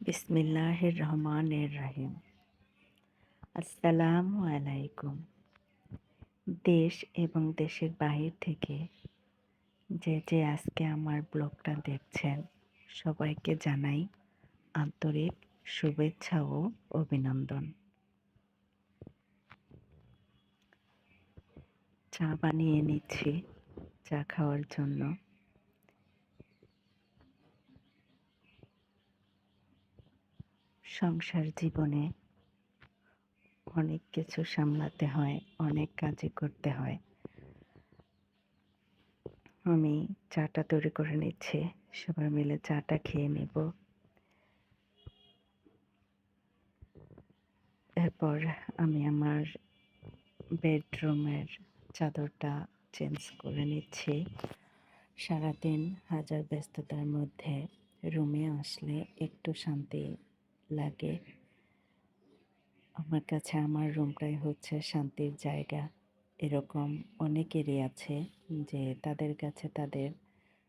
বিসমিল্লাহির রহমানির রহিম। আসসালামু আলাইকুম। দেশ এবং দেশের বাহির থেকে যে যে আজকে আমার ব্লগটা দেখছেন, সবাইকে জানাই আন্তরিক শুভেচ্ছা ও অভিনন্দন। চা বানিয়ে নিচ্ছি, চা খাওয়ার জন্য। সংসার জীবনে অনেক কিছু সামলাতে হয়, অনেক কাজই করতে হয়। আমি চাটা তৈরি করে নিচ্ছি, সবাই মিলে চাটা খেয়ে নেব। এরপর আমি আমার বেডরুমের চাদরটা চেঞ্জ করে নিচ্ছি। সারাদিন হাজার ব্যস্ততার মধ্যে রুমে আসলে একটু শান্তি লাগে। আমার কাছে আমার রুমটাই হচ্ছে শান্তির জায়গা। এরকম অনেকেরই আছে যে তাদের কাছে তাদের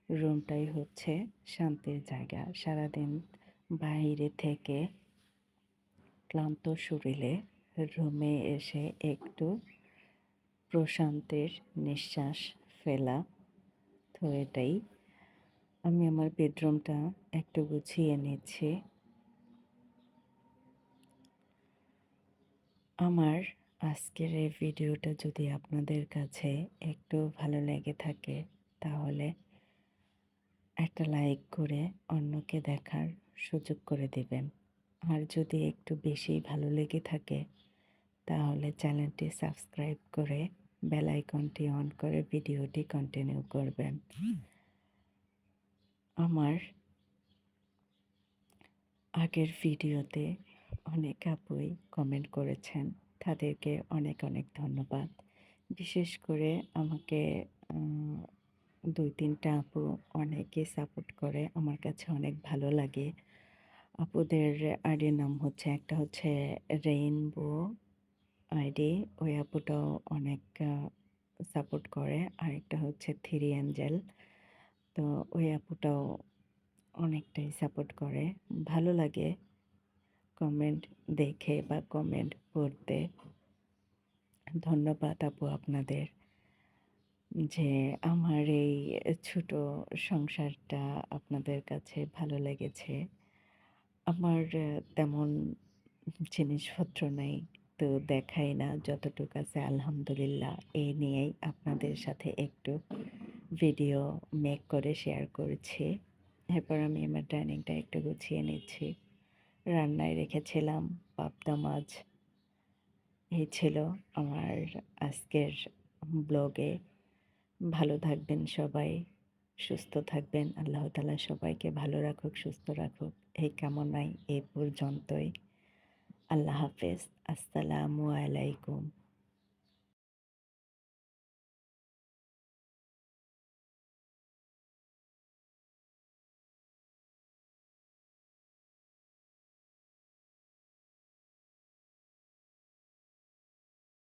রুমটাই হচ্ছে শান্তির জায়গা। সারাদিন বাইরে থেকে ক্লান্ত শরীরে রুমে এসে একটু প্রশান্তির নিঃশ্বাস ফেলা। তো এটাই। আমি আমার বেডরুমটা একটু গুছিয়ে নিচ্ছি। আমার আজকের এই ভিডিওটা যদি আপনাদের কাছে একটু ভালো লেগে থাকে, তাহলে একটা লাইক করে অন্যকে দেখার সুযোগ করে দেবেন। আর যদি একটু বেশি ভালো লেগে থাকে, তাহলে চ্যানেলটি সাবস্ক্রাইব করে বেল আইকনটি অন করে ভিডিওটি কন্টিনিউ করবেন। আমার আগের ভিডিওতে অনেক আপুই কমেন্ট করেছেন। তাদেরকে অনেক অনেক ধন্যবাদ। বিশেষ করে আমাকে দুই তিনটা আপু অনেকে সাপোর্ট করে। আমার কাছে অনেক ভালো লাগে। আপুদের আইডির নাম হচ্ছে, একটা হচ্ছে রেইনবো আইডি। ওই আপুটাও অনেক সাপোর্ট করে। আরেকটা হচ্ছে থ্রি অ্যাঞ্জেল তো ওই আপুটাও অনেকটাই সাপোর্ট করে। ভালো লাগে। কমেন্ট দেখে বা কমেন্ট পড়তে। ধন্যবাদ আপু আপনাদের যে আমার এই ছোট সংসারটা আপনাদের কাছে ভালো লেগেছে। আমার তেমন জিনিসপত্র নেই তো দেখাই না যতটুকু আছে আলহামদুলিল্লাহ। এই নিয়েই আপনাদের সাথে একটু ভিডিও মেক করে শেয়ার করছি। এরপর আমি আমার ডাইনিংটা একটু গুছিয়ে নিচ্ছি। রান্নায় রেখেছিলাম পাবদা মাছ। এই ছিল আমার আজকের ব্লগে। ভালো থাকবেন সবাই, সুস্থ থাকবেন। আল্লাহ তালা সবাইকে ভালো রাখুক, সুস্থ রাখুক। এই কামনাই এই পর্যন্তই। আল্লাহ হাফেজ। আসসালামু আলাইকুম।